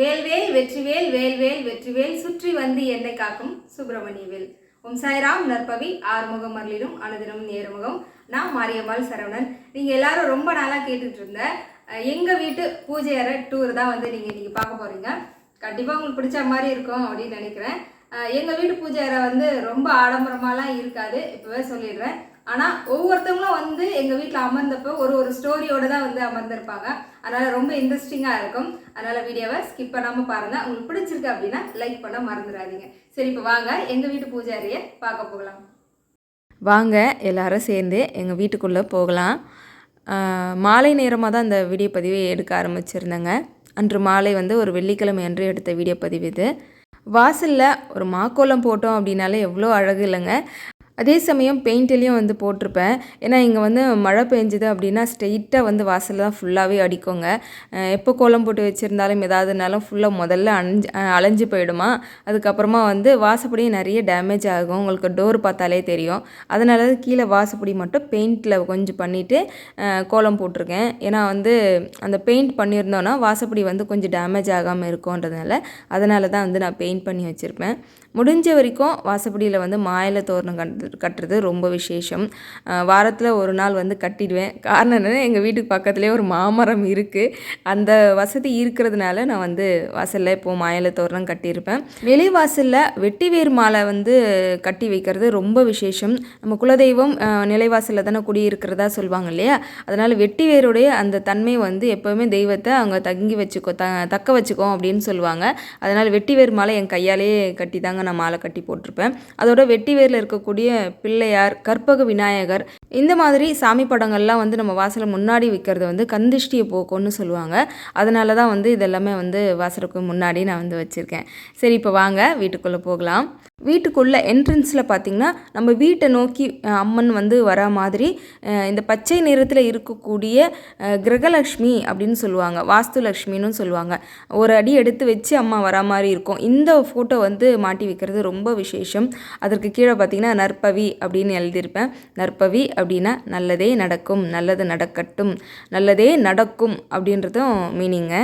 வேல்வேல் வெற்றிவேல் வேல்வேல் வெற்றிவேல் சுற்றி வந்து என்னை காக்கும் சுப்பிரமணிய வேல். ஓம் சாய்ராம் நற்பவி ஆறுமுகம் அருளிலும் அனுதினம் நேர்முகம். நான் மாரியம்மாள் சரவணன். நீங்கள் எல்லாரும் ரொம்ப நாளாக கேட்டுட்டு இருந்த எங்கள் வீட்டு பூஜை அறை டூர் தான் வந்து நீங்கள் நீங்கள் பார்க்க போகிறீங்க கண்டிப்பாக உங்களுக்கு பிடிச்ச மாதிரி இருக்கும் அப்படின்னு நினைக்கிறேன். எங்கள் வீட்டு பூஜை அறை வந்து ரொம்ப ஆடம்பரமாலாம் இருக்காது. இப்போவே சொல்லிடுறேன். ஆனால் ஒவ்வொருத்தவங்களும் வந்து எங்கள் வீட்டில் அமர்ந்தப்போ ஒரு ஒரு ஸ்டோரியோடு தான் வந்து அமர்ந்திருப்பாங்க. அதனால் ரொம்ப இன்ட்ரெஸ்டிங்காக இருக்கும். அதனால் வீடியோவை ஸ்கிப் பண்ணாமல் பாருங்கள் உங்களுக்கு பிடிச்சிருக்கு அப்படின்னா லைக் பண்ண மறந்துடாதீங்க. சரி இப்போ வாங்க. எங்கள் வீட்டு பூஜாரியை பார்க்க போகலாம். வாங்க. எல்லாரும் சேர்ந்து எங்கள் வீட்டுக்குள்ளே போகலாம். மாலை நேரமாக தான் இந்த வீடியோ பதிவை எடுக்க ஆரம்பிச்சிருந்தேங்க. அன்று மாலை வந்து ஒரு வெள்ளிக்கிழமை அன்று எடுத்த வீடியோ பதிவு இது. வாசலில் ஒரு மாக்கோலம் போட்டோம் அப்படின்னாலே எவ்வளோ அழகு இல்லைங்க. அதே சமயம் பெயிண்ட்லேயும் வந்து போட்டிருப்பேன். ஏன்னா இங்கே வந்து மழை பெஞ்சுது அப்படின்னா ஸ்ட்ரெயிட்டாக வந்து வாசலில் தான் ஃபுல்லாகவே அடிக்குங்க. எப்போ கோலம் போட்டு வச்சுருந்தாலும் ஏதாவதுனாலும் ஃபுல்லாக முதல்ல அணைஞ்சு அலைஞ்சு போயிடுமா. அதுக்கப்புறமா வந்து வாசப்படியும் நிறைய டேமேஜ் ஆகும். உங்களுக்கு டோர் பார்த்தாலே தெரியும். அதனால தான் கீழே வாசப்படி மட்டும் பெயிண்டில் கொஞ்சம் பண்ணிவிட்டு கோலம் போட்டிருக்கேன். ஏன்னா வந்து அந்த பெயிண்ட் பண்ணியிருந்தோன்னா வாசப்படி வந்து கொஞ்சம் டேமேஜ் ஆகாமல் இருக்கும்ன்றதுனால அதனால தான் வந்து நான் பெயிண்ட் பண்ணி வச்சுருப்பேன். முடிஞ்ச வரைக்கும் வாசப்படியில் வந்து மாயில தோரணம் கட்டு கட்டுறது ரொம்ப விசேஷம். வாரத்தில் ஒரு நாள் வந்து கட்டிடுவேன். காரணம் என்னென்னா எங்கள் வீட்டுக்கு பக்கத்துலேயே ஒரு மாமரம் இருக்குது அந்த வசதி இருக்கிறதுனால நான் வந்து வாசலில் இப்போது மாயில தோரணம் கட்டியிருப்பேன். வெளி வாசலில் மாலை வந்து கட்டி வைக்கிறது ரொம்ப விசேஷம். நம்ம குலதெய்வம் நிலைவாசலில் தானே குடியிருக்கிறதா சொல்லுவாங்க இல்லையா? அதனால் வெட்டி வேருடைய அந்த தன்மை வந்து எப்போவுமே தெய்வத்தை அவங்க தங்கி வச்சுக்கோ த தக்க வச்சுக்கோ அப்படின்னு சொல்லுவாங்க. அதனால் வெட்டி வேர் மாலை என் கையாலேயே கட்டி தாங்க நான் மாலை கட்டி போட்டிருப்பேன். அதோட வெட்டி வேரில் இருக்கக்கூடிய பிள்ளையார் கற்பக விநாயகர் இந்த மாதிரி சாமி படங்கள்லாம் வந்து நம்ம வாசலை முன்னாடி வைக்கிறது வந்து கந்திஷ்டியை போக்கும்னு சொல்லுவாங்க. அதனால தான் வந்து இதெல்லாமே வந்து வாசலுக்கு முன்னாடி நான் வந்து வச்சுருக்கேன். சரி இப்போ வாங்க வீட்டுக்குள்ளே போகலாம். வீட்டுக்குள்ளே என்ட்ரன்ஸில் பார்த்திங்கன்னா நம்ம வீட்டை நோக்கி அம்மன் வந்து வரா மாதிரி இந்த பச்சை நிறத்தில் இருக்கக்கூடிய கிரகலக்ஷ்மி அப்படின்னு சொல்லுவாங்க. வாஸ்து லக்ஷ்மின்னு சொல்லுவாங்க. ஒரு அடி எடுத்து வச்சு அம்மா வரா மாதிரி இருக்கும். இந்த ஃபோட்டோ வந்து மாட்டி வைக்கிறது ரொம்ப விசேஷம். அதற்கு கீழே பார்த்திங்கன்னா நற்பவி அப்படின்னு எழுதியிருப்பேன். நற்பவி அப்படின்னா நல்லதே நடக்கும் நல்லது நடக்கட்டும் நல்லதே நடக்கும் அப்படின்றதும் மீனிங்கு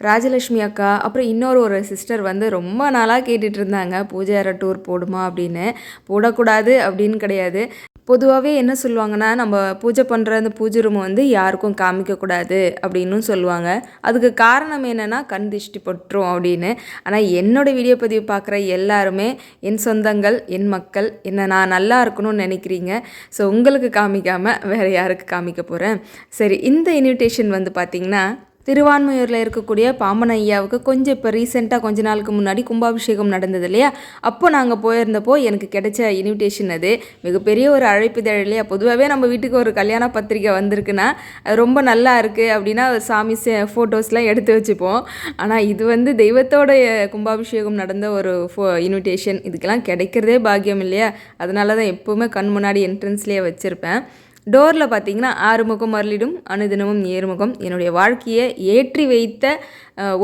ராஜலட்சுமி அக்கா அப்புறம் இன்னொரு ஒரு சிஸ்டர் வந்து ரொம்ப நாளாக கேட்டுட்டு இருந்தாங்க பூஜை அறை டூர் போடுமா? அப்படின்னு. போடக்கூடாது அப்படின்னு கிடையாது. பொதுவாகவே என்ன சொல்லுவாங்கன்னா நம்ம பூஜை பண்ணுற அந்த பூஜை ரூமை வந்து யாருக்கும் காமிக்கக்கூடாது அப்படின்னு சொல்லுவாங்க. அதுக்கு காரணம் என்னென்னா கண் திஷ்டி பட்டுரும் அப்படின்னு. ஆனால் என்னோடய வீடியோ பதிவு பார்க்குற எல்லாருமே என் சொந்தங்கள் என் மக்கள் என்ன நான் நல்லா இருக்கணும்னு நினைக்கிறீங்க. ஸோ உங்களுக்கு காமிக்காமல் வேறு யாருக்கு காமிக்க போகிறேன் சரி இந்த இன்விடேஷன் வந்து பார்த்திங்கன்னா திருவான்மையூரில் இருக்கக்கூடிய பாம்பன் ஐயாவுக்கு கொஞ்சம் இப்போ ரீசெண்டாக கொஞ்ச நாளுக்கு முன்னாடி கும்பாபிஷேகம் நடந்தது இல்லையா? அப்போ நாங்கள் போயிருந்தப்போ எனக்கு கிடைச்ச இன்விடேஷன் அது. மிகப்பெரிய ஒரு அழைப்புதழ் இல்லையா? பொதுவாகவே நம்ம வீட்டுக்கு ஒரு கல்யாண பத்திரிக்கை வந்திருக்குன்னா ரொம்ப நல்லா இருக்குது அப்படின்னா சாமி ஃபோட்டோஸ்லாம் எடுத்து வச்சுப்போம். ஆனால் இது வந்து தெய்வத்தோட கும்பாபிஷேகம் நடந்த ஒரு ஃபோ இன்விடேஷன் இதுக்கெல்லாம் கிடைக்கிறதே பாக்கியம் இல்லையா? அதனால தான் எப்போவுமே கண் முன்னாடி என்ட்ரன்ஸ்லேயே வச்சுருப்பேன். டோரில் பார்த்தீங்கன்னா ஆறுமுகம் அருளிடும் அனுதினமும் ஏறுமுகம். என்னுடைய வாழ்க்கையை ஏற்றி வைத்த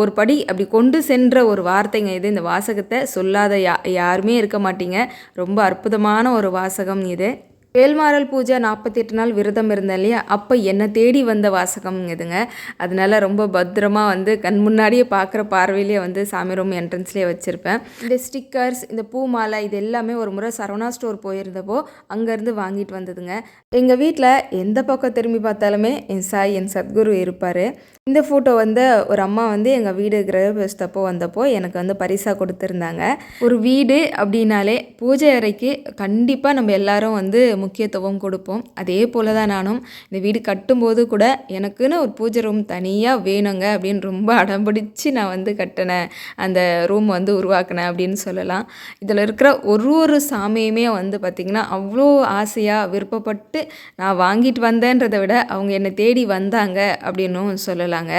ஒரு படி அப்படி கொண்டு சென்ற ஒரு வார்த்தைங்க இது. இந்த வாசகத்தை சொல்லாத யா யாருமே இருக்க மாட்டீங்க. ரொம்ப அற்புதமான ஒரு வாசகம் இது. வேல்மாறல் பூஜை நாற்பத்தி எட்டு நாள் விரதம் இருந்தேன் இல்லையா? அப்போ என்னை தேடி வந்த வாசகம் இதுங்க அதனால ரொம்ப பத்திரமா வந்து கண் முன்னாடியே பார்க்குற பார்வையிலே வந்து சாமி ரூம் என்ட்ரன்ஸ்லேயே வச்சுருப்பேன். இந்த ஸ்டிக்கர்ஸ் இந்த பூ மாலை இது எல்லாமே ஒரு முறை சரவணா ஸ்டோர் போயிருந்தப்போ அங்கேருந்து வாங்கிட்டு வந்ததுங்க. எங்கள் வீட்டில் எந்த பக்கம் திரும்பி பார்த்தாலுமே என் சாய் என் சத்குரு இருப்பார். இந்த ஃபோட்டோ வந்து ஒரு அம்மா வந்து எங்கள் வீடு கிரகபிரஸ்தப்போ வந்தப்போ எனக்கு வந்து பரிசாக கொடுத்துருந்தாங்க. ஒரு வீடு அப்படின்னாலே பூஜை அறைக்கு கண்டிப்பாக நம்ம எல்லாரும் வந்து முக்கியத்துவம் கொடுப்போம். அதே போல் தான் நானும் இந்த வீடு கட்டும்போது கூட எனக்குன்னு ஒரு பூஜை ரூம் தனியாக வேணுங்க அப்படின்னு ரொம்ப அடம்பிடிச்சு நான் வந்து கட்டினேன் அந்த ரூம் வந்து உருவாக்கினேன் அப்படின்னு சொல்லலாம். இதில் இருக்கிற ஒரு ஒரு சாமியுமே வந்து பார்த்திங்கன்னா அவ்வளோ ஆசையாக விருப்பப்பட்டு நான் வாங்கிட்டு வந்தேன்றதை விட அவங்க என்னை தேடி வந்தாங்க அப்படின்னும் சொல்லலாங்க.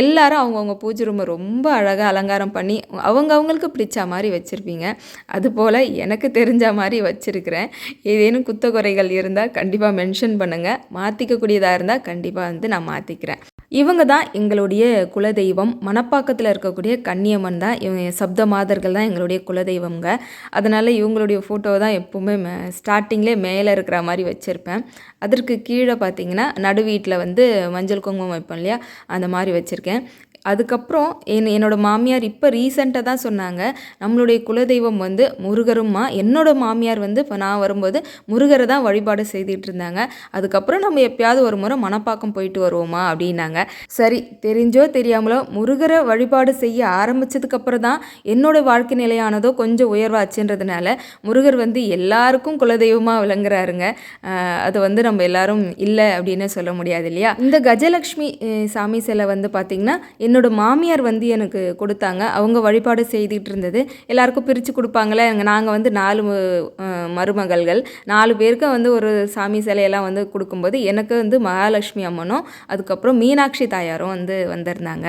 எல்லாரும் அவங்கவுங்க பூஜை ரூமை ரொம்ப அழகாக அலங்காரம் பண்ணி அவங்கவுங்களுக்கு பிடிச்ச மாதிரி வச்சுருப்பீங்க. அதுபோல் எனக்கு தெரிஞ்ச மாதிரி வச்சுருக்கிறேன். ஏதேனும் குத்த குறைகள் இருந்தால் கண்டிப்பாக மென்ஷன் பண்ணுங்கள் மாற்றிக்கக்கூடியதாக இருந்தால் கண்டிப்பாக வந்து நான் மாற்றிக்கிறேன் இவங்க தான் எங்களுடைய குலதெய்வம். மணப்பாக்கத்தில் இருக்கக்கூடிய கன்னியம்மன் தான். இவங்க சப்த மாதர்கள் தான் எங்களுடைய குலதெய்வம்ங்க. அதனால் இவங்களுடைய ஃபோட்டோ தான் எப்போவுமே மே ஸ்டார்டிங்லேயே மேலே இருக்கிற மாதிரி வச்சுருப்பேன். அதற்கு கீழே பார்த்தீங்கன்னா நடு வீட்டில் வந்து மஞ்சள் குங்குமம் வைப்போம் இல்லையா? அந்த மாதிரி வச்சுருக்கேன். அதுக்கப்புறம் என் என்னோட மாமியார் இப்போ ரீசெண்டாக தான் சொன்னாங்க. நம்மளுடைய குலதெய்வம் வந்து முருகருமா என்னோட மாமியார் வந்து இப்போ நான் வரும்போது முருகரை தான் வழிபாடு செய்துட்டு இருந்தாங்க. அதுக்கப்புறம் நம்ம எப்பயாவது ஒரு முறை மணப்பாக்கம் போயிட்டு வருவோமா அப்படின்னாங்க. சரி தெரிஞ்சோ தெரியாமலோ முருகரை வழிபாடு செய்ய ஆரம்பிச்சதுக்கப்புறம் தான் என்னோட வாழ்க்கை நிலையானதோ கொஞ்சம் உயர்வாச்சுன்றதுனால முருகர் வந்து எல்லாருக்கும் குலதெய்வமாக விளங்குறாருங்க. அது வந்து நம்ம எல்லாரும் இல்லை அப்படின்னு சொல்ல முடியாது இல்லையா? இந்த கஜலக்ஷ்மி சாமி சிலை வந்து பார்த்திங்கன்னா என்னோடய மாமியார் வந்து எனக்கு கொடுத்தாங்க. அவங்க வழிபாடு செய்துக்கிட்டு இருந்தது எல்லாருக்கும் பிரித்து கொடுப்பாங்களே நாங்கள் வந்து நாலு மருமகள்கள். நாலு பேருக்கு வந்து ஒரு சாமி சிலையெல்லாம் வந்து கொடுக்கும்போது எனக்கு வந்து மகாலட்சுமி அம்மனும் அதுக்கப்புறம் மீனாட்சி தாயாரும் வந்து வந்திருந்தாங்க.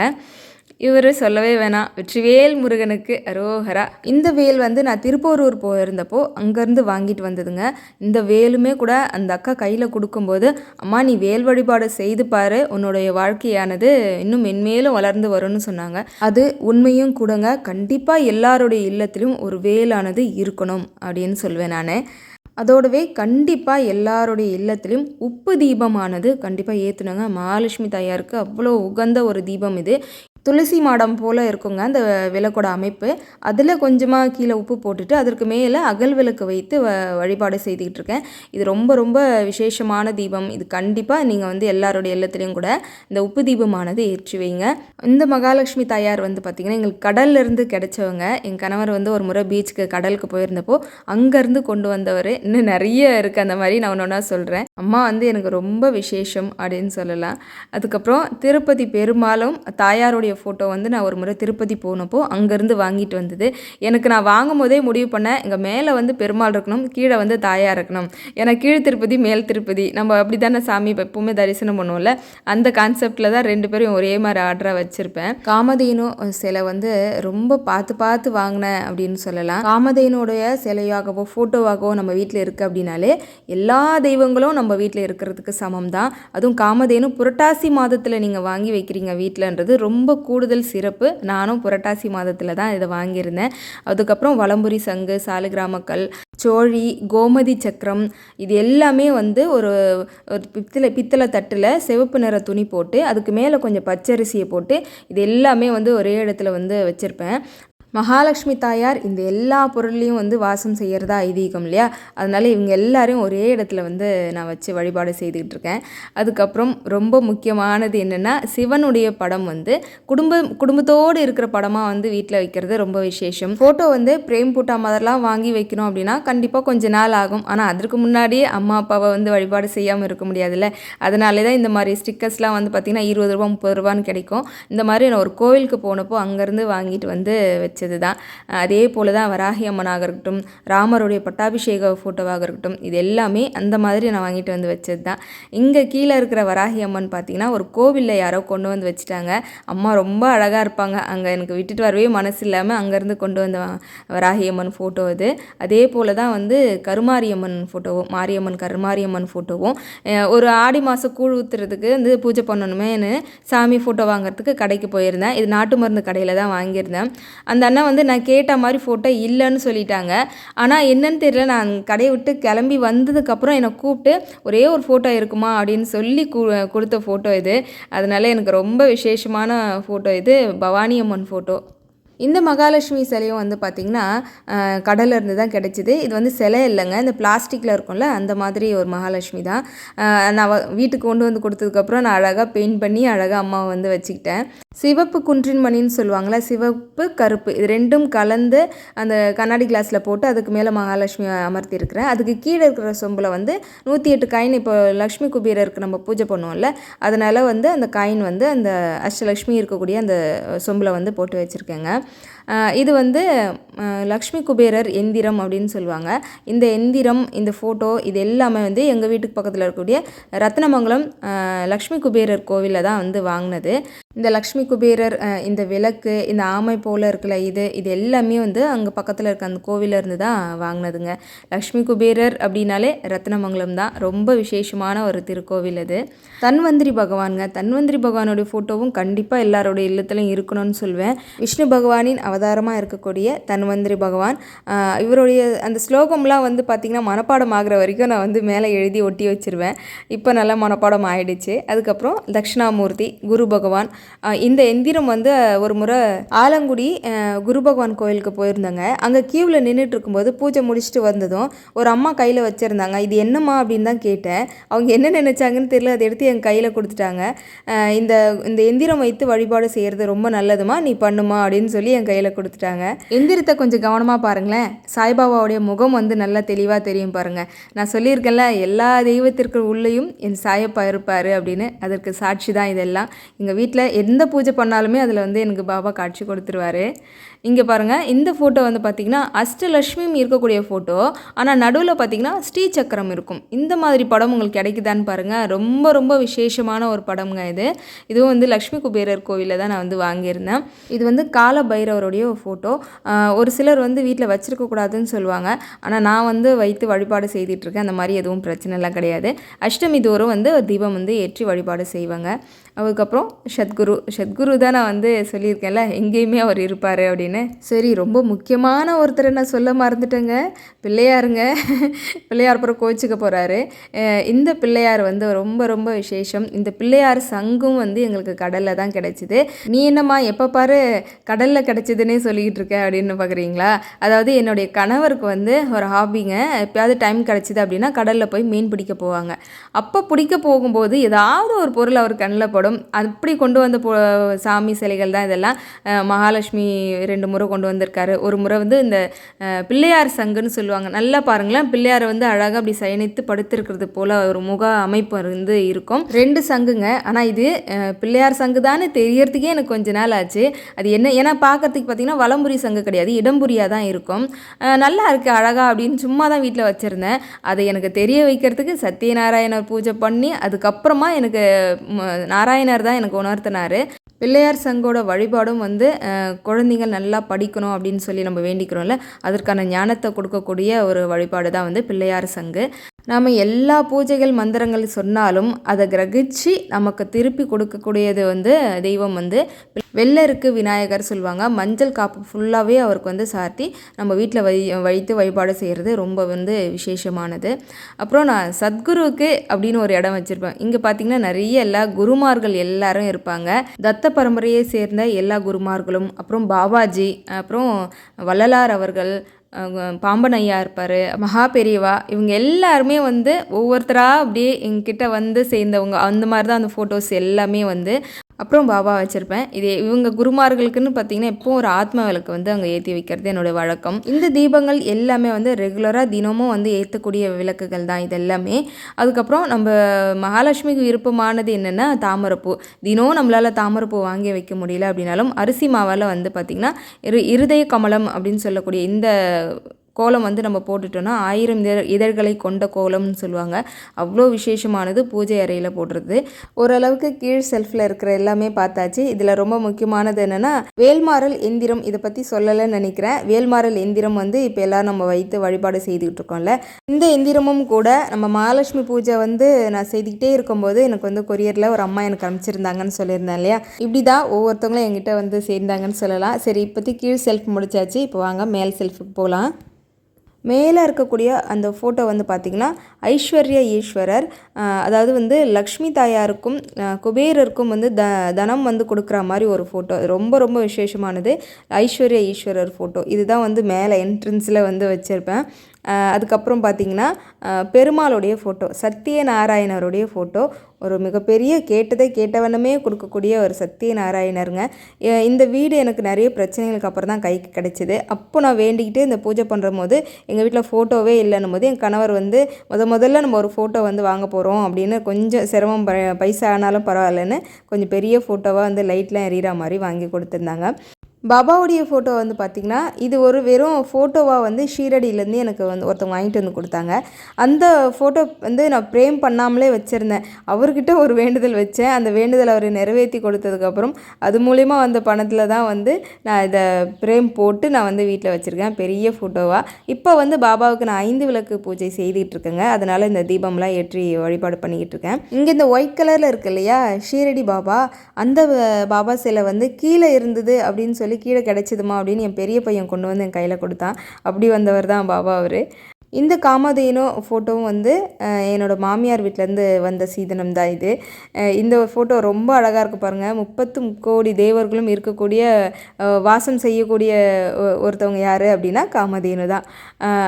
இவர் சொல்லவே வேணாம் வெற்றிவேல் முருகனுக்கு அரோகரா. இந்த வேல் வந்து நான் திருப்போரூர் போயிருந்தப்போ அங்கேருந்து வாங்கிட்டு வந்ததுங்க. இந்த வேலுமே கூட அந்த அக்கா கையில் கொடுக்கும்போது அம்மா நீ வேல் வழிபாடு செய்து பாரு. உன்னுடைய வாழ்க்கையானது இன்னும் மென்மேலும் வளர்ந்து வரும்னு சொன்னாங்க. அது உண்மையும் கூடங்க. கண்டிப்பாக எல்லாருடைய இல்லத்திலும் ஒரு வேலானது இருக்கணும் அப்படின்னு சொல்வேன் நான். அதோடவே கண்டிப்பாக எல்லாருடைய இல்லத்திலும் உப்பு தீபமானது கண்டிப்பாக ஏற்றுனாங்க மகாலட்சுமி தாயாருக்கு அவ்வளோ உகந்த ஒரு தீபம் இது. துளசி மாடம் போல் இருக்குங்க அந்த விளக்கோட அமைப்பு. அதில் கொஞ்சமாக கீழே உப்பு போட்டுட்டு அதற்கு மேலே அகல் விளக்கு வைத்து வ வழிபாடு செய்துக்கிட்டு இருக்கேன். இது ரொம்ப ரொம்ப விசேஷமான தீபம். இது கண்டிப்பாக நீங்கள் வந்து எல்லாருடைய இல்லத்துலேயும் கூட இந்த உப்பு தீபமானது ஏற்றி வைங்க. இந்த மகாலட்சுமி தாயார் வந்து பார்த்திங்கன்னா எங்களுக்கு கடல்லேருந்து கிடச்சவங்க. என் கணவர் வந்து ஒரு முறை பீச்சுக்கு கடலுக்கு போயிருந்தப்போ அங்கேருந்து கொண்டு வந்தவர். இன்னும் நிறைய இருக்குது அந்த மாதிரி நான் ஒன்று ஒன்றா சொல்கிறேன் அம்மா வந்து எனக்கு ரொம்ப விசேஷம் அப்படின்னு சொல்லலாம். அதுக்கப்புறம் திருப்பதி பெருமாளும் தாயாருடைய ஃபோட்டோ வந்து நான் ஒரு முறை திருப்பதி போனப்போ அங்கேருந்து வாங்கிட்டு வந்தது. எனக்கு நான் வாங்கும் போதே முடிவு பண்ணேன் இங்கே மேலே வந்து பெருமாள் இருக்கணும் கீழே வந்து தாயாக இருக்கணும். ஏன்னா கீழ் திருப்பதி மேல் திருப்பதி நம்ம அப்படி தானே சாமி எப்பவுமே தரிசனம் பண்ணுவோம்ல? அந்த கான்செப்டில் தான் ரெண்டு பேரும் ஒரே மாதிரி ஆர்டராக வச்சுருப்பேன். காமதேனு சிலை வந்து ரொம்ப பார்த்து பார்த்து வாங்கினேன் அப்படின்னு சொல்லலாம். காமதேனுடைய சிலையாகவோ ஃபோட்டோவாகவோ நம்ம வீட்டில் இருக்குது அப்படின்னாலே எல்லா தெய்வங்களும் நம்ம வீட்டில் இருக்கிறதுக்கு சமம் தான் அதுவும் காமதேனு புரட்டாசி மாதத்தில் நீங்கள் வாங்கி வைக்கிறீங்க வீட்டிலன்றது ரொம்ப கூடுதல் சிறப்பு நானும் புரட்டாசி மாதத்தில் தான் இதை வாங்கியிருந்தேன். அதுக்கப்புறம் வலம்புரி சங்கு சாலுகிராமக்கல் சோழி கோமதி சக்கரம் இது எல்லாமே வந்து ஒரு ஒரு பித்தளை பித்தளை தட்டில் சிவப்பு நிற துணி போட்டு அதுக்கு மேலே கொஞ்சம் பச்சரிசியை போட்டு இது எல்லாமே வந்து ஒரே இடத்துல வந்து வச்சுருப்பேன். மகாலட்சுமி தாயார் இந்த எல்லா பொருள்லையும் வந்து வாசம் செய்கிறதா ஐதீகம் இல்லையா? அதனால் இவங்க எல்லாரையும் ஒரே இடத்துல வந்து நான் வச்சு வழிபாடு செய்துக்கிட்டு இருக்கேன் அதுக்கப்புறம் ரொம்ப முக்கியமானது என்னென்னா சிவனுடைய படம் வந்து குடும்ப குடும்பத்தோடு இருக்கிற படமாக வந்து வீட்டில் வைக்கிறது ரொம்ப விசேஷம். ஃபோட்டோ வந்து பிரேம் பூட்டா மாதிரிலாம் வாங்கி வைக்கணும் அப்படின்னா கண்டிப்பாக கொஞ்ச நாள் ஆகும். ஆனால் அதற்கு முன்னாடியே அம்மா அப்பாவை வந்து வழிபாடு செய்யாமல் இருக்க முடியாதுல்ல. அதனாலே தான் இந்த மாதிரி ஸ்டிக்கர்ஸ்லாம் வந்து பார்த்திங்கன்னா இருபது ரூபா முப்பது ரூபான்னு கிடைக்கும். இந்த மாதிரி நான் ஒரு கோவிலுக்கு போனப்போ அங்கேருந்து வாங்கிட்டு வந்து வச்சு வச்சது தான் அதே போல் தான் வராகி அம்மனாக இருக்கட்டும் ராமருடைய பட்டாபிஷேக ஃபோட்டோவாக இருக்கட்டும் இது எல்லாமே அந்த மாதிரி நான் வாங்கிட்டு வந்து வச்சது தான் இங்கே கீழே இருக்கிற வராகி அம்மன் பார்த்தீங்கன்னா ஒரு கோவிலில் யாரோ கொண்டு வந்து வச்சுட்டாங்க. அம்மா ரொம்ப அழகாக இருப்பாங்க. அங்கே எனக்கு விட்டுட்டு வரவே மனசு இல்லாமல் அங்கேருந்து கொண்டு வந்த வராகி அம்மன் ஃபோட்டோ இது அதே போல் தான் வந்து கருமாரியம்மன் ஃபோட்டோவும் மாரியம்மன் கருமாரியம்மன் ஃபோட்டோவும் ஒரு ஆடி மாதம் கூழ் ஊற்றுறதுக்கு வந்து பூஜை பண்ணணுமேனு சாமி ஃபோட்டோ வாங்குறதுக்கு கடைக்கு போயிருந்தேன். இது நாட்டு மருந்து கடையில் தான் வாங்கியிருந்தேன். அந்த அண்ணன் வந்து நான் கேட்ட மாதிரி ஃபோட்டோ இல்லைன்னு சொல்லிட்டாங்க. ஆனால் என்னன்னு தெரியல. நான் கடையை விட்டு கிளம்பி வந்ததுக்கப்புறம் என்னை கூப்பிட்டு ஒரே ஒரு ஃபோட்டோ இருக்குமா? அப்படின்னு சொல்லி கு கொடுத்த ஃபோட்டோ இது. அதனால் எனக்கு ரொம்ப விசேஷமான ஃபோட்டோ இது. பவானி அம்மன் ஃபோட்டோ இந்த மகாலட்சுமி சிலையும் வந்து பார்த்திங்கன்னா அஹ், இருந்து தான் கிடைச்சிது. இது வந்து சிலை இல்லைங்க. இந்த பிளாஸ்டிக்கில் இருக்கும்ல அந்த மாதிரி ஒரு மகாலட்சுமி தான். நான் வீட்டுக்கு கொண்டு வந்து கொடுத்ததுக்கப்புறம் நான் அழகாக பெயிண்ட் பண்ணி அழகாக அம்மாவை வந்து வச்சுக்கிட்டேன். சிவப்பு குன்றின் மணின்னு சொல்லுவாங்களே சிவப்பு கருப்பு இது ரெண்டும் கலந்து அந்த கண்ணாடி கிளாஸில் போட்டு அதுக்கு மேலே மகாலட்சுமி அமர்த்தியிருக்கிறேன். அதுக்கு கீழே இருக்கிற சொம்பில் வந்து நூற்றி எட்டு காயின் இப்போ லக்ஷ்மி குபீரருக்கு நம்ம பூஜை பண்ணுவோம்ல அதனால் வந்து அந்த காயின் வந்து அந்த அஷ்டலக்ஷ்மி இருக்கக்கூடிய அந்த சொம்பில் வந்து போட்டு வச்சுருக்கேங்க. இது வந்து லக்ஷ்மி குபேரர் எந்திரம் அப்படின்னு சொல்லுவாங்க. இந்த எந்திரம் இந்த ஃபோட்டோ இது எல்லாமே வந்து எங்கள் வீட்டுக்கு பக்கத்தில் இருக்கக்கூடிய ரத்னமங்கலம் லக்ஷ்மி குபேரர் கோவிலில் தான் வந்து வாங்கினது. இந்த லக்ஷ்மி குபேரர் இந்த விளக்கு இந்த ஆமை போல் இருக்கல இது இது எல்லாமே வந்து அங்கே பக்கத்தில் இருக்க அந்த கோவிலேருந்து தான் வாங்கினதுங்க. லக்ஷ்மி குபேரர் அப்படின்னாலே ரத்னமங்கலம் தான். ரொம்ப விசேஷமான ஒரு திருக்கோவில் அது. தன்வந்திரி பகவானுங்க. தன்வந்திரி பகவானுடைய ஃபோட்டோவும் கண்டிப்பாக எல்லாருடைய இல்லத்துலையும் இருக்கணும்னு சொல்வேன். விஷ்ணு பகவானின் அவதாரமாக இருக்கக்கூடிய தன்வந்திரி பகவான் இவருடைய அந்த ஸ்லோகம்லாம் வந்து பார்த்திங்கன்னா மனப்பாடம் ஆகிற வரைக்கும் நான் வந்து மேலே எழுதி ஒட்டி வச்சிருவேன். இப்போ நல்லா மனப்பாடம் ஆயிடுச்சு. அதுக்கப்புறம் தட்சிணாமூர்த்தி குரு பகவான் இந்த எந்திரம் வந்து ஒரு முறை ஆலங்குடி குரு பகவான் கோயிலுக்கு போயிருந்தேங்க. அங்கே கியூவில் நின்றுட்டு இருக்கும்போது பூஜை முடிச்சுட்டு வந்ததும் ஒரு அம்மா கையில் வச்சுருந்தாங்க. இது என்னம்மா அப்படின்னு தான் கேட்டேன். அவங்க என்ன நினச்சாங்கன்னு தெரியல. அதை எடுத்து என் கையில் கொடுத்துட்டாங்க. இந்த இந்த எந்திரம் வைத்து வழிபாடு செய்கிறது ரொம்ப நல்லதுமா? நீ பண்ணுமா? அப்படின்னு சொல்லி என் கையில் கொடுத்துட்டாங்க. எந்திரத்தை கொஞ்சம் கவனமாக பாருங்களேன். சாய்பாபாவுடைய முகம் வந்து நல்லா தெளிவாக தெரியும் பாருங்கள் நான் சொல்லியிருக்கேன்ல எல்லா தெய்வத்திற்கு உள்ளேயும் என் சாயப்பா இருப்பார் அப்படின்னு. அதற்கு சாட்சி தான் இதெல்லாம். எங்கள் வீட்டில் எந்த பூஜை பண்ணாலுமே அதில் வந்து எனக்கு பாபா காட்சி கொடுத்துருவாரு. இங்கே பாருங்கள் இந்த ஃபோட்டோ வந்து பார்த்திங்கன்னா அஷ்டலட்சுமியும் இருக்கக்கூடிய ஃபோட்டோ ஆனால் நடுவில் பார்த்திங்கன்னா ஸ்ரீ சக்கரம் இருக்கும். இந்த மாதிரி படம் உங்களுக்கு கிடைக்குதான்னு பாருங்கள் ரொம்ப ரொம்ப விசேஷமான ஒரு படம்ங்க இது. இதுவும் வந்து லக்ஷ்மி குபேரர் கோவிலில் தான் நான் வந்து வாங்கியிருந்தேன். இது வந்து கால பைரவருடைய ஒரு ஃபோட்டோ ஒரு சிலர் வந்து வீட்டில் வச்சுருக்கக்கூடாதுன்னு சொல்லுவாங்க. ஆனால் நான் வந்து வைத்து வழிபாடு செய்துட்ருக்கேன் அந்த மாதிரி எதுவும் பிரச்சனைலாம் கிடையாது. அஷ்டமி தோறும் வந்து தீபம் வந்து ஏற்றி வழிபாடு செய்வாங்க. அதுக்கப்புறம் சத்குரு. சத்குரு தான் நான் வந்து சொல்லியிருக்கேன்ல எங்கேயுமே அவர் இருப்பார் அப்படின்னு. சரி ரொம்ப முக்கியமான ஒருத்தரை நான் சொல்ல மறந்துட்டேங்க. பிள்ளையாருங்க. பிள்ளையார் அப்புறம் கோச்சிக்க போகிறாரு இந்த பிள்ளையார் வந்து ரொம்ப ரொம்ப விசேஷம். இந்த பிள்ளையார் சங்கும் வந்து எங்களுக்கு கடலில் தான் கிடைச்சிது. நீ என்னம்மா எப்போ பாரு கடலில் கிடைச்சிதுன்னே சொல்லிக்கிட்டு இருக்க அப்படின்னு பார்க்குறீங்களா அதாவது என்னுடைய கணவருக்கு வந்து ஒரு ஹாபிங்க. எப்பயாவது டைம் கிடச்சிது அப்படின்னா கடலில் போய் மீன் பிடிக்க போவாங்க. அப்போ பிடிக்க போகும்போது ஏதாவது ஒரு பொருள் அவர் கண்ணில் போடும் அப்படி கொண்டு வந்த போ சாமி சிலைகள் தான் இதெல்லாம். மகாலட்சுமி ரெண்டு முறை கொண்டு வந்திருக்காரு. ஒரு முறை வந்து இந்த பிள்ளையார் சங்குன்னு சொல்லுவாங்க. நல்லா பாருங்களேன். பிள்ளையாரை வந்து அழகாக அப்படி சயனித்து படுத்திருக்கிறது போல் ஒரு முக அமைப்பு வந்து இருக்கும். ரெண்டு சங்குங்க. ஆனால் இது பிள்ளையார் சங்கு தானே தெரியறதுக்கே எனக்கு கொஞ்ச நாள் ஆச்சு. அது என்ன ஏன்னா பார்க்கறதுக்கு பார்த்தீங்கன்னா வலம்புரி சங்கு கிடையாது. இடம்புரியாக தான் இருக்கும். நல்லா இருக்குது அழகாக அப்படின்னு சும்மா தான் வீட்டில் வச்சுருந்தேன். அதை எனக்கு தெரிய வைக்கிறதுக்கு சத்யநாராயணர் பூஜை பண்ணி அதுக்கப்புறமா எனக்கு நாராயண நாராயணர் தான் எனக்கு உணர்த்தினார். பிள்ளையார் சங்கோட வழிபாடும் வந்து குழந்தைகள் நல்லா படிக்கணும் அப்படின்னு சொல்லி நம்ம வேண்டிக்கிறோம்ல. அதற்கான ஞானத்தை கொடுக்கக்கூடிய ஒரு வழிபாடு தான் வந்து பிள்ளையார் சங்கு. நாம் எல்லா பூஜைகள் மந்திரங்கள் சொன்னாலும் அதை கிரகிச்சு நமக்கு திருப்பி கொடுக்கக்கூடியது வந்து தெய்வம் வந்து வெள்ளருக்கு விநாயகர் சொல்லுவாங்க. மஞ்சள் காப்பு ஃபுல்லாகவே அவருக்கு வந்து சாத்தி நம்ம வீட்டில் வை வைத்து வழிபாடு செய்கிறது ரொம்ப வந்து விசேஷமானது. அப்புறம் நான் சத்குருவுக்கு அப்படின்னு ஒரு இடம் வச்சுருப்பேன். இங்கே பார்த்தீங்கன்னா நிறைய எல்லா குருமார்கள் எல்லாரும் இருப்பாங்க. தத்த பரம்பரையை சேர்ந்த எல்லா குருமார்களும் அப்புறம் பாபாஜி அப்புறம் வள்ளலார் அவர்கள் பாம்பன் ஐயா இருப்பார் மகா பெரியவா இவங்க எல்லாருமே வந்து ஒவ்வொருத்தராக அப்படியே எங்ககிட்ட வந்து சேர்ந்தவங்க. அந்த மாதிரி தான் அந்த ஃபோட்டோஸ் எல்லாமே வந்து அப்புறம் பாபா வச்சுருப்பேன். இது இவங்க குருமார்களுக்குன்னு பார்த்தீங்கன்னா எப்பவும் ஒரு ஆத்ம விளக்கு வந்து அங்கே ஏற்றி வைக்கிறது என்னோடய வழக்கம். இந்த தீபங்கள் எல்லாமே வந்து ரெகுலராக தினமும் வந்து ஏற்றக்கூடிய விளக்குகள் தான் இது எல்லாமே. அதுக்கப்புறம் நம்ம மகாலட்சுமிக்கு விருப்பமானது என்னென்னா தாமரைப்பூ. தினமும் நம்மளால் தாமரைப்பூ வாங்கி வைக்க முடியல அப்படின்னாலும் அரிசி மாவால் வந்து பார்த்திங்கன்னா இரு இருதய கமலம் அப்படின்னு சொல்லக்கூடிய இந்த கோலம் வந்து நம்ம போட்டுட்டோம்னா ஆயிரம் இதழ் இதழ்களை கொண்ட கோலம்னு சொல்லுவாங்க. அவ்வளோ விசேஷமானது பூஜை அறையில் போடுறது. ஓரளவுக்கு கீழ் செல்ஃபில் இருக்கிற எல்லாமே பார்த்தாச்சு. இதில் ரொம்ப முக்கியமானது என்னென்னா வேல்மாறல் எந்திரம் இதை பற்றி சொல்லலைன்னு நினைக்கிறேன். வேல்மாறல் எந்திரம் வந்து இப்போ எல்லாம் நம்ம வைத்து வழிபாடு செய்துக்கிட்டு இருக்கோம்ல. இந்த எந்திரமும் கூட நம்ம மகாலட்சுமி பூஜை வந்து நான் செய்துக்கிட்டே இருக்கும்போது எனக்கு வந்து கொரியரில் ஒரு அம்மா எனக்கு அனுப்பிச்சிருந்தாங்கன்னு சொல்லியிருந்தேன் இல்லையா? இப்படி தான் ஒவ்வொருத்தவங்களும் என்கிட்ட வந்து சேர்ந்தாங்கன்னு சொல்லலாம். சரி இப்போத்தி கீழ் செல்ஃப் முடிச்சாச்சு. இப்போ வாங்க மேல் செல்ஃபுக்கு போகலாம். மேலே இருக்கக்கூடிய அந்த ஃபோட்டோ வந்து பார்த்திங்கன்னா ஐஸ்வர்ய ஈஸ்வரர் அதாவது வந்து லக்ஷ்மி தாயாருக்கும் குபேரருக்கும் வந்து த தனம் வந்து கொடுக்குற மாதிரி ஒரு ஃபோட்டோ ரொம்ப ரொம்ப விசேஷமானது. ஐஸ்வர்ய ஈஸ்வரர் ஃபோட்டோ இதுதான் வந்து மேலே என்ட்ரன்ஸில் வந்து வச்சுருப்பேன். அதுக்கப்புறம் பார்த்திங்கன்னா பெருமாளுடைய ஃபோட்டோ சத்தியநாராயணருடைய ஃபோட்டோ ஒரு மிகப்பெரிய கேட்டதை கேட்டவனமே கொடுக்கக்கூடிய ஒரு சத்தியநாராயணருங்க எ- இந்த வீடு எனக்கு நிறைய பிரச்சனைகளுக்கு அப்புறம் தான் கைக்கு கிடைச்சிது. அப்போ நான் வேண்டிக்கிட்டு இந்த பூஜை பண்ணுற போது எங்கள் வீட்டில் ஃபோட்டோவே இல்லைன்னும் போது என் கணவர் வந்து முத முதல்ல நம்ம ஒரு ஃபோட்டோ வந்து வாங்க போகிறோம் அப்படின்னு கொஞ்சம் சிரமம் ப பைசா ஆனாலும் பரவாயில்லன்னு கொஞ்சம் பெரிய ஃபோட்டோவாக வந்து லைட்லாம் எரியிற மாதிரி வாங்கி கொடுத்துருந்தாங்க. பாபாவுடைய ஃபோட்டோ வந்து பார்த்திங்கன்னா இது ஒரு வெறும் ஃபோட்டோவாக வந்து ஷீரடியிலேருந்து எனக்கு வந்து ஒருத்தவங்க வாங்கிட்டு வந்து கொடுத்தாங்க. அந்த ஃபோட்டோ வந்து நான் ப்ரேம் பண்ணாமலே வச்சுருந்தேன். அவர்கிட்ட ஒரு வேண்டுதல் வச்சேன். அந்த வேண்டுதல் அவர் நிறைவேற்றி கொடுத்ததுக்கப்புறம் அது மூலிமா வந்த பணத்தில் தான் வந்து நான் இதை ப்ரேம் போட்டு நான் வந்து வீட்டில் வச்சுருக்கேன். பெரிய ஃபோட்டோவாக இப்போ வந்து பாபாவுக்கு நான் ஐந்து விளக்கு பூஜை செய்துட்டு இருக்கேங்க. அதனால் இந்த தீபம்லாம் ஏற்றி வழிபாடு பண்ணிக்கிட்டு இருக்கேன். இங்கே இந்த ஒயிட் கலரில் இருக்கு இல்லையா ஷீரடி பாபா அந்த பாபா சிலை வந்து கீழே இருந்தது அப்படின்னு சொல்லி கீழே கிடைச்சதுமா அப்படின்னு என் பெரிய பையன் கொண்டு வந்து என் கையில் கொடுத்தான் அப்படி வந்தவர் தான் பாபா அவர். இந்த காமதேனு ஃபோட்டோவும் வந்து என்னோடய மாமியார் வீட்டிலேருந்து வந்த சீதனம் தான் இது. இந்த ஃபோட்டோ ரொம்ப அழகாக இருக்குது பாருங்கள் முப்பத்து கோடி தேவர்களும் இருக்கக்கூடிய வாசம் செய்யக்கூடிய ஒருத்தவங்க யார் அப்படின்னா காமதேனு தான்.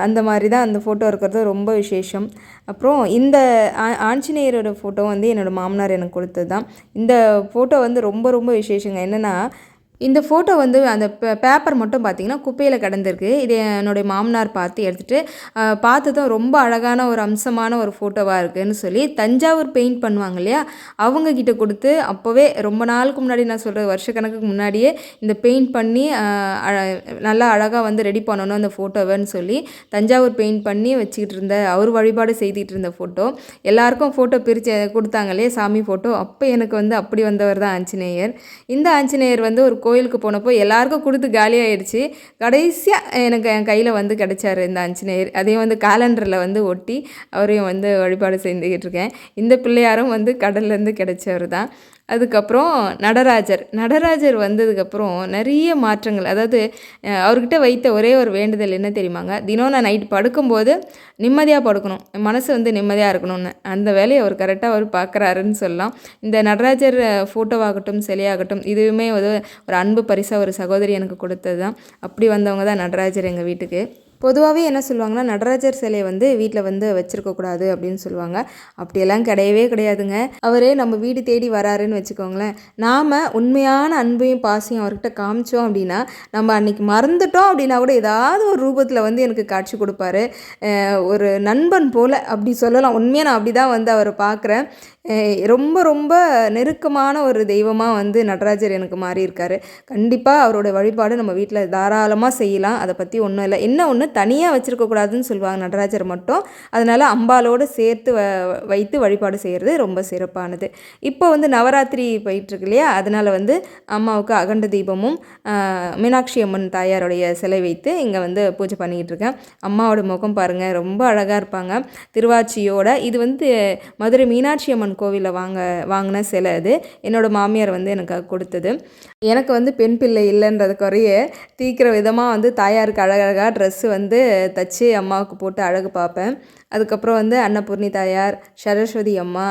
அந்த மாதிரி தான் அந்த ஃபோட்டோ இருக்கிறது ரொம்ப விசேஷம். அப்புறம் இந்த ஆ- ஆஞ்சநேயரோட ஃபோட்டோ வந்து என்னோடய மாமனார் எனக்கு கொடுத்தது தான். இந்த ஃபோட்டோ வந்து ரொம்ப ரொம்ப விசேஷங்க. என்னென்னா இந்த ஃபோட்டோ வந்து அந்த பே- பேப்பர் மட்டும் பார்த்தீங்கன்னா குப்பையில் கிடந்திருக்கு. இது என்னுடைய மாமனார் பார்த்து எடுத்துகிட்டு பார்த்ததும் ரொம்ப அழகான ஒரு அம்சமான ஒரு ஃபோட்டோவாக இருக்குன்னு சொல்லி தஞ்சாவூர் பெயிண்ட் பண்ணுவாங்க இல்லையா? அவங்கக்கிட்ட கொடுத்து அப்போவே ரொம்ப நாளுக்கு முன்னாடி நான் சொல்கிற வருஷக்கணக்குக்கு முன்னாடியே இந்த பெயிண்ட் பண்ணி அழ- நல்லா அழகாக வந்து ரெடி பண்ணணும் அந்த ஃபோட்டோவைன்னு சொல்லி தஞ்சாவூர் பெயிண்ட் பண்ணி வச்சுக்கிட்டு இருந்த அவர் வழிபாடு செய்துக்கிட்டு இருந்த ஃபோட்டோ எல்லாருக்கும் ஃபோட்டோ பிரித்து கொடுத்தாங்க இல்லையா? சாமி ஃபோட்டோ அப்போ எனக்கு வந்து அப்படி வந்தவர் தான் ஆஞ்சநேயர். இந்த ஆஞ்சநேயர் வந்து ஒரு கோயிலுக்கு போனப்போ எல்லாருக்கும் கொடுத்து காலியாகிடுச்சு கடைசியாக எனக்கு என் கையில் வந்து கிடைச்சாரு இந்த ஆஞ்சநேயர். அதையும் வந்து காலண்டரில் வந்து ஒட்டி அவரையும் வந்து வழிபாடு செஞ்சுக்கிட்டு இருக்கேன். இந்த பிள்ளையாரும் வந்து கடல்லேருந்து கிடைச்சவர் தான் அதுக்கப்புறம் நடராஜர். நடராஜர் வந்ததுக்கப்புறம் நிறைய மாற்றங்கள். அதாவது அவர்கிட்ட வைத்த ஒரே ஒரு வேண்டுதல் என்ன தெரியுமாங்க? தினம் நான் நைட் படுக்கும்போது நிம்மதியாக படுக்கணும். என் மனசு வந்து நிம்மதியாக இருக்கணும்னு. அந்த வேலையை அவர் கரெக்டாக அவர் பார்க்குறாருன்னு சொல்லலாம். இந்த நடராஜர் ஃபோட்டோவாகட்டும் சிலையாகட்டும் இதுவுமே ஒரு அன்பு பரிசாக ஒரு சகோதரி எனக்கு கொடுத்தது தான் அப்படி வந்தவங்க தான் நடராஜர் எங்கள் வீட்டுக்கு. பொதுவாகவே என்ன சொல்லுவாங்கன்னா நடராஜர் சிலையை வந்து வீட்டில் வந்து வச்சுருக்கக்கூடாது அப்படின்னு சொல்லுவாங்க. அப்படியெல்லாம் கிடையவே கிடையாதுங்க. அவரே நம்ம வீடு தேடி வராருன்னு வச்சுக்கோங்களேன். நாம் உண்மையான அன்பையும் பாசையும் அவர்கிட்ட காமிச்சோம் அப்படின்னா நம்ம அன்றைக்கி மறந்துட்டோம் அப்படின்னா கூட ஏதாவது ஒரு ரூபத்தில் வந்து எனக்கு காட்சி கொடுப்பாரு. ஒரு நண்பன் போல் அப்படி சொல்லலாம். உண்மையாக நான் அப்படி தான் வந்து அவரை பார்க்குறேன். ரொம்ப ரொம்ப நெருக்கமான ஒரு தெய்வமாக வந்து நடராஜர் எனக்கு மாறியிருக்காரு. கண்டிப்பாக அவரோட வழிபாடு நம்ம வீட்டில் தாராளமாக செய்யலாம். அதை பற்றி ஒன்றும் இல்லை. என்ன ஒன்று தனியாக வச்சுருக்கக்கூடாதுன்னு சொல்லுவாங்க நடராஜர் மட்டும். அதனால் அம்பாலோடு சேர்த்து வ வைத்து வழிபாடு செய்கிறது ரொம்ப சிறப்பானது. இப்போ வந்து நவராத்திரி போயிட்டுருக்கு இல்லையா? அதனால் வந்து அம்மாவுக்கு அகண்ட தீபமும் மீனாட்சி அம்மன் தாயாருடைய சிலை வைத்து இங்கே வந்து பூஜை பண்ணிக்கிட்டு இருக்கேன். அம்மாவோட முகம் பாருங்கள் ரொம்ப அழகாக இருப்பாங்க. திருவாச்சியோட இது வந்து மதுரை மீனாட்சி அம்மன் கோவிலில் வாங்க வாங்கின சிலை அது. என்னோடய மாமியார் வந்து எனக்கு கொடுத்தது. எனக்கு வந்து பெண் பிள்ளை இல்லைன்றது குறைய தீக்கிற விதமாக வந்து தாயாருக்கு அழகழகாக ட்ரெஸ்ஸு வந்து தச்சு அம்மாவுக்கு போட்டு அழகு பார்ப்பேன். அதுக்கப்புறம் வந்து அன்னபூர்ணி தாயார் சரஸ்வதி அம்மா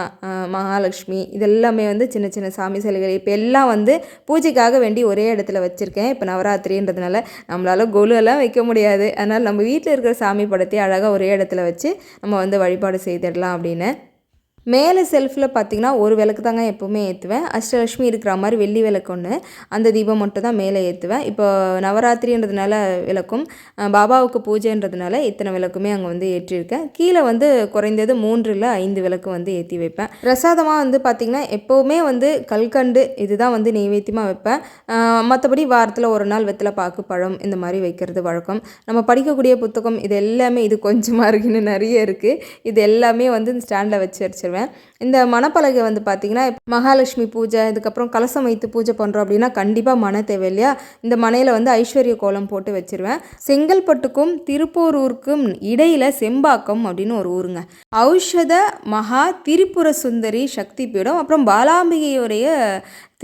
மகாலட்சுமி இதெல்லாமே வந்து சின்ன சின்ன சாமி சிலைகள். இப்போ எல்லாம் வந்து பூஜைக்காக வேண்டி ஒரே இடத்துல வச்சுருக்கேன். இப்போ நவராத்திரின்றதுனால நம்மளால் கொலு எல்லாம் வைக்க முடியாது. அதனால் நம்ம வீட்டில் இருக்கிற சாமி படத்தை அழகாக ஒரே இடத்துல வச்சு நம்ம வந்து வழிபாடு செய்திடலாம் அப்படின்னு. மேலே செல்ஃபில் பார்த்தீங்கன்னா ஒரு விளக்கு தாங்க எப்போவுமே ஏற்றுவேன் அஷ்டலட்சுமி இருக்கிற மாதிரி வெள்ளி விளக்கு ஒன்று அந்த தீபம் மட்டும் தான் மேலே ஏற்றுவேன் இப்போ நவராத்திரின்றதுனால விளக்கும் பாபாவுக்கு பூஜைன்றதுனால இத்தனை விளக்குமே அங்கே வந்து ஏற்றிருக்கேன். கீழே வந்து குறைந்தது மூன்று இல்லை ஐந்து விளக்கு வந்து ஏற்றி வைப்பேன். பிரசாதமாக வந்து பார்த்திங்கன்னா எப்போவுமே வந்து கல்கண்டு இதுதான் வந்து நெய்வேத்தியமாக வைப்பேன். மற்றபடி வாரத்தில் ஒரு நாள் வெத்தலை பாக்கு பழம் இந்த மாதிரி வைக்கிறது வழக்கம். நம்ம படிக்கக்கூடிய புத்தகம் இது எல்லாமே இது கொஞ்சமாக இருக்குன்னு நிறைய இருக்குது இது எல்லாமே வந்து இந்த ஸ்டாண்டில் வச்சு வச்சிருவேன் இந்த மணப்பலகை வந்து பார்த்திங்கன்னா மகாலட்சுமி பூஜை இதுக்கப்புறம் கலசம் வைத்து பூஜை பண்ணுறோம் அப்படின்னா கண்டிப்பாக மனை தேவை இல்லையா? இந்த மனையில் வந்து ஐஸ்வர்ய கோலம் போட்டு வச்சிருவேன். செங்கல்பட்டுக்கும் திருப்போரூருக்கும் இடையில் செம்பாக்கம் அப்படின்னு ஒரு ஊருங்க. ஔஷத மகா திரிபுர சுந்தரி சக்தி பீடம் அப்புறம் பாலாம்பிகையுடைய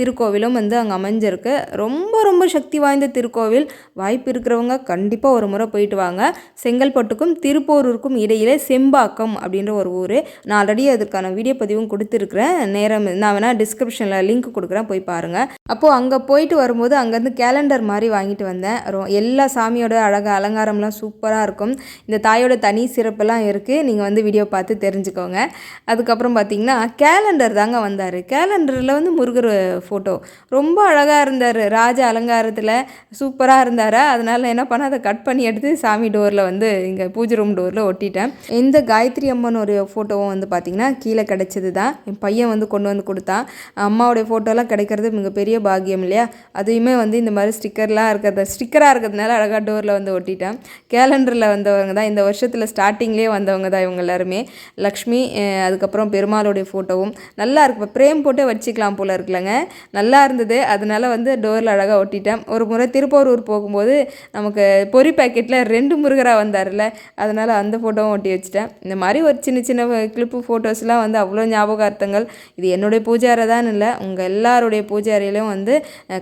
திருக்கோவிலும் வந்து அங்கே அமைஞ்சிருக்கு. ரொம்ப ரொம்ப சக்தி வாய்ந்த திருக்கோவில். வாய்ப்பு இருக்கிறவங்க கண்டிப்பாக ஒரு முறை போயிட்டு வாங்க. செங்கல்பட்டுக்கும் திருப்போரூருக்கும் இடையிலே செம்பாக்கம் அப்படின்ற ஒரு ஊர். நான் ஆல்ரெடி அதுக்கான வீடியோ பதிவும் கொடுத்துருக்குறேன். நேரம் நான் வேணால் டிஸ்கிரிப்ஷனில் லிங்க் கொடுக்குறேன். போய் பாருங்கள் அப்போது அங்கே போயிட்டு வரும்போது அங்கேருந்து கேலண்டர் மாதிரி வாங்கிட்டு வந்தேன். ரொ- எல்லா சாமியோட அழகு அலங்காரம்லாம் சூப்பராக இருக்கும். இந்த தாயோட தனி சிறப்பெல்லாம் இருக்குது நீங்கள் வந்து வீடியோ பார்த்து தெரிஞ்சுக்கோங்க. அதுக்கப்புறம் பார்த்தீங்கன்னா கேலண்டர் தாங்க வந்தார். கேலண்டரில் வந்து முருகர் ஃபோட்டோ ரொம்ப அழகாக இருந்தார். ராஜ அலங்காரத்தில் சூப்பராக இருந்தார். அதனால் என்ன பண்ண அதை கட் பண்ணி எடுத்து சாமி டோரில் வந்து இங்கே பூஜை ரூம் டோரில் ஒட்டிட்டேன். இந்த காயத்ரி அம்மனுடைய ஃபோட்டோவும் வந்து பார்த்திங்கன்னா கீழே கிடைச்சது தான் என் பையன் வந்து கொண்டு வந்து கொடுத்தான். அம்மாவுடைய ஃபோட்டோலாம் கிடைக்கிறது மிகப்பெரிய பாக்கியம் இல்லையா? அதையுமே வந்து இந்த மாதிரி ஸ்டிக்கர்லாம் இருக்கிறது ஸ்டிக்கராக இருக்கிறதுனால அழகாக டோரில் வந்து ஒட்டிட்டேன். கேலண்டரில் வந்தவங்க தான் இந்த வருஷத்தில் ஸ்டார்டிங்லேயே வந்தவங்க தான் இவங்க எல்லாருமே. லக்ஷ்மி அதுக்கப்புறம் பெருமாளுடைய ஃபோட்டோவும் நல்லா இருக்கு. இப்போ பிரேம் போட்டு வச்சுக்கலாம் போல இருக்குல்லங்க. நல்லா இருந்தது. அதனால வந்து டோரில் அழகாக ஒட்டிட்டேன். ஒரு முறை திருப்போரூர் போகும்போது நமக்கு பொரி பேக்கெட்டில் ரெண்டு முருகராக வந்தார்ல அதனால் அந்த ஃபோட்டோவும் ஒட்டி வச்சுட்டேன். இந்த மாதிரி ஒரு சின்ன சின்ன கிளிப்பு ஃபோட்டோஸ்லாம் வந்து அவ்வளோ ஞாபகார்த்தங்கள். இது என்னுடைய பூஜை அறை தான் இல்லை உங்கள் எல்லாருடைய பூஜை அறையிலும் வந்து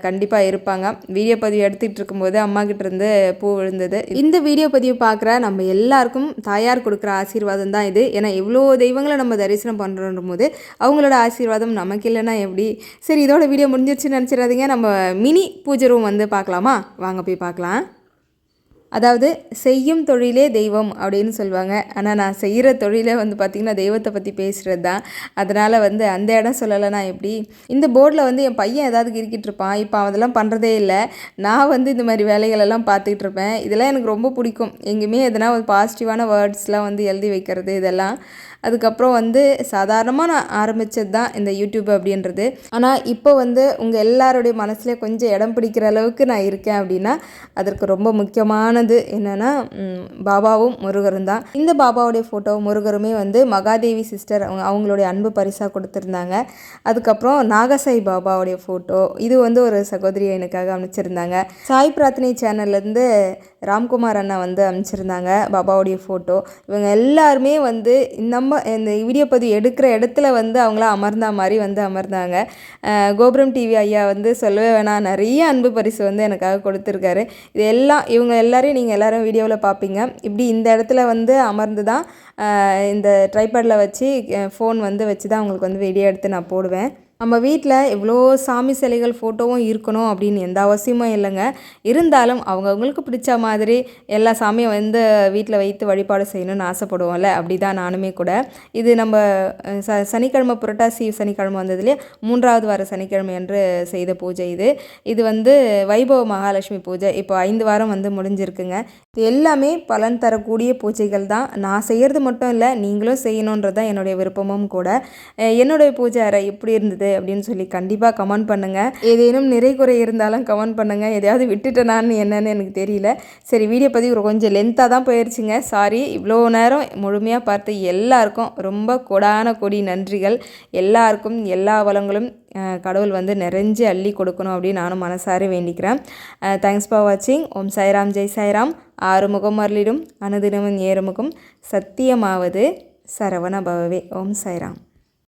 கண்டிப்பாக இருப்பாங்க. வீடியோ பதிவு எடுத்துகிட்டு இருக்கும்போது அம்மா கிட்டேருந்து பூ விழுந்தது. இந்த வீடியோ பதிவு பார்க்குற நம்ம எல்லாருக்கும் தாயார் கொடுக்குற ஆசீர்வாதம் தான் இது. ஏன்னா எவ்வளோ தெய்வங்களை நம்ம தரிசனம் பண்ணுறோன்ற போது அவங்களோட ஆசீர்வாதம் நமக்கு இல்லைன்னா எப்படி? சரி இதோட வீடியோ முடிஞ்சிருச்சுன்னு நினச்சிடாதீங்க. நம்ம மினி பூஜை ரூம் வந்து பார்க்கலாமா? வாங்க போய் பார்க்கலாம். அதாவது செய்யும் தொழிலே தெய்வம் அப்படின்னு சொல்லுவாங்க. ஆனால் நான் செய்கிற தொழிலே வந்து பார்த்திங்கன்னா தெய்வத்தை பற்றி பேசுகிறது தான் அதனால் வந்து அந்த இடம் சொல்லலைன்னா எப்படி? இந்த போர்டில் வந்து என் பையன் ஏதாவது கிரிக்கிட்டு இருப்பான். இப்போ அதெல்லாம் பண்ணுறதே இல்லை. நான் வந்து இந்த மாதிரி வேலைகளெல்லாம் பார்த்துக்கிட்டு இருப்பேன். இதெல்லாம் எனக்கு ரொம்ப பிடிக்கும். எங்கேயுமே எதனா ஒரு பாசிட்டிவான வேர்ட்ஸ்லாம் வந்து எழுதி வைக்கிறது இதெல்லாம். அதுக்கப்புறம் வந்து சாதாரணமாக நான் ஆரம்பித்தது தான் இந்த யூடியூப் அப்படின்றது. ஆனால் இப்போ வந்து உங்கள் எல்லாருடைய மனசுலேயே கொஞ்சம் இடம் பிடிக்கிற அளவுக்கு நான் இருக்கேன் அப்படின்னா அதற்கு ரொம்ப முக்கியமானது என்னென்னா பாபாவும் முருகரும் தான். இந்த பாபாவுடைய ஃபோட்டோ முருகருமே வந்து மகாதேவி சிஸ்டர் அவங்க அவங்களுடைய அன்பு பரிசாக கொடுத்துருந்தாங்க. அதுக்கப்புறம் நாகசாய் பாபாவுடைய ஃபோட்டோ இது வந்து ஒரு சகோதரி எனக்காக அமைச்சிருந்தாங்க சாய் பிரார்த்தனை சேனல்லேருந்து ராம்குமார் அண்ணா வந்து அமைச்சிருந்தாங்க பாபாவுடைய ஃபோட்டோ இவங்க எல்லாருமே வந்து நம்ம இந்த வீடியோ பதிவு எடுக்கிற இடத்துல வந்து அவங்களாம் அமர்ந்தா மாதிரி வந்து அமர்ந்தாங்க. கோபுரம் டிவி ஐயா வந்து சொல்லவே வேணாம். நிறைய அன்பு பரிசு வந்து எனக்காக கொடுத்துருக்காரு. இது எல்லாம் இவங்க எல்லாரையும் நீங்கள் எல்லாரும் வீடியோவில் பார்ப்பீங்க இப்படி இந்த இடத்துல வந்து அமர்ந்து தான் இந்த ட்ரைபேடில் வச்சு ஃபோன் வந்து வச்சு தான் அவங்களுக்கு வந்து வீடியோ எடுத்து நான் போடுவேன். நம்ம வீட்டில் இவ்வளோ சாமி சிலைகள் ஃபோட்டோவும் இருக்கணும் அப்படின்னு எந்த அவசியமும் இல்லைங்க. இருந்தாலும் அவங்கவுங்களுக்கு பிடிச்ச மாதிரி எல்லா சாமியும் வந்து வீட்டில் வைத்து வழிபாடு செய்யணும்னு ஆசைப்படுவோம்ல. அப்படி தான் நானுமே கூட. இது நம்ம ச சனிக்கிழமை புரட்டாசி சனிக்கிழமை வந்ததுலேயே மூன்றாவது வார சனிக்கிழமை என்று செய்த பூஜை இது. இது வந்து வைபவ மகாலட்சுமி பூஜை. இப்போ ஐந்து வாரம் வந்து முடிஞ்சிருக்குங்க. இது எல்லாமே பலன் தரக்கூடிய பூஜைகள் தான். நான் செய்கிறது மட்டும் இல்லை நீங்களும் செய்யணுன்றது தான் என்னுடைய விருப்பமும் கூட. என்னுடைய பூஜை அறை எப்படி இருந்தது. அப்படின்னு சொல்லி கண்டிப்பாக கமெண்ட் பண்ணுங்கள் ஏதேனும் நிறை குறை இருந்தாலும் கமெண்ட் பண்ணுங்கள் எதையாவது விட்டுட்டேனான்னு என்னன்னு எனக்கு தெரியல. சரி வீடியோ பதிவு கொஞ்சம் லென்த்தாக தான் போயிடுச்சுங்க சாரி இவ்வளோ நேரம் முழுமையாக பார்த்து எல்லாருக்கும் ரொம்ப கொடான கொடி நன்றிகள். எல்லாருக்கும் எல்லா வளங்களும் கடவுள் வந்து நிறைஞ்சு அள்ளி கொடுக்கணும் அப்படின்னு நானும் மனசார வேண்டிக்கிறேன். தேங்க்ஸ் ஃபார் வாட்சிங் ஓம் சாய்ராம் ஜெய் சாய்ராம். ஆறுமுகம் அருளிடும் அனுதினமும் ஏறுமுகம். சத்தியமாவது சரவண பவவே. ஓம் சாய்ராம்.